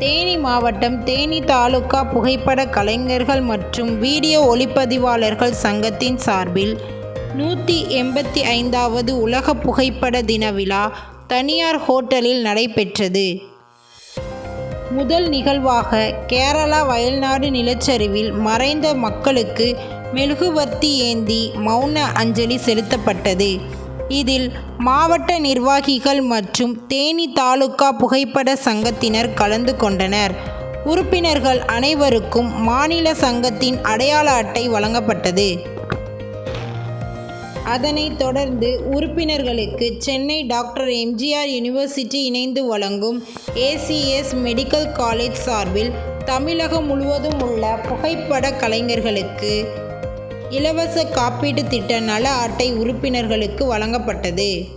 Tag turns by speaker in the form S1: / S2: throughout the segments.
S1: தேனி மாவட்டம் தேனி தாலுகா புகைப்பட கலைஞர்கள் மற்றும் வீடியோ ஒளிப்பதிவாளர்கள் சங்கத்தின் சார்பில் நூற்றி எண்பத்தி ஐந்தாவது உலக புகைப்பட தின விழா தனியார் ஹோட்டலில் நடைபெற்றது. முதல் நிகழ்வாக கேரளா வயல்நாடு நிலச்சரிவில் மறைந்த மக்களுக்கு மெழுகுவர்த்தி ஏந்தி மௌன அஞ்சலி செலுத்தப்பட்டது. இதில் மாவட்ட நிர்வாகிகள் மற்றும் தேனி தாலுகா புகைப்பட சங்கத்தினர் கலந்து கொண்டனர். உறுப்பினர்கள் அனைவருக்கும் மாநில சங்கத்தின் அடையாள அட்டை வழங்கப்பட்டது. அதனைத் தொடர்ந்து உறுப்பினர்களுக்கு சென்னை டாக்டர் எம்ஜிஆர் யுனிவர்சிட்டி இணைந்து வழங்கும் ஏசிஎஸ் மெடிக்கல் காலேஜ் சார்பில் தமிழகம் முழுவதும் உள்ள புகைப்பட கலைஞர்களுக்கு இலவச காப்பீட்டு திட்ட நல அட்டை உறுப்பினர்களுக்கு வழங்கப்பட்டது.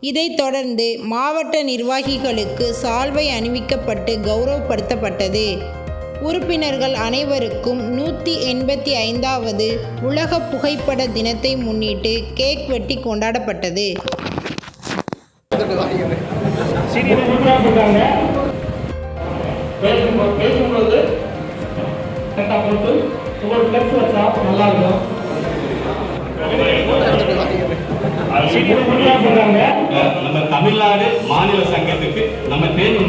S1: இதைத் தொடர்ந்து மாவட்ட நிர்வாகிகளுக்கு சால்வை அணிவிக்கப்பட்டு கௌரவப்படுத்தப்பட்டது. உறுப்பினர்கள் அனைவருக்கும் நூற்றி எண்பத்தி ஐந்தாவது உலக புகைப்பட தினத்தை முன்னிட்டு கேக் வெட்டி கொண்டாடப்பட்டது.
S2: பேசும்போது நல்லா இருக்கும்.
S3: நம்ம தமிழ்நாடு மாநில சங்கத்துக்கு நம்ம தேனி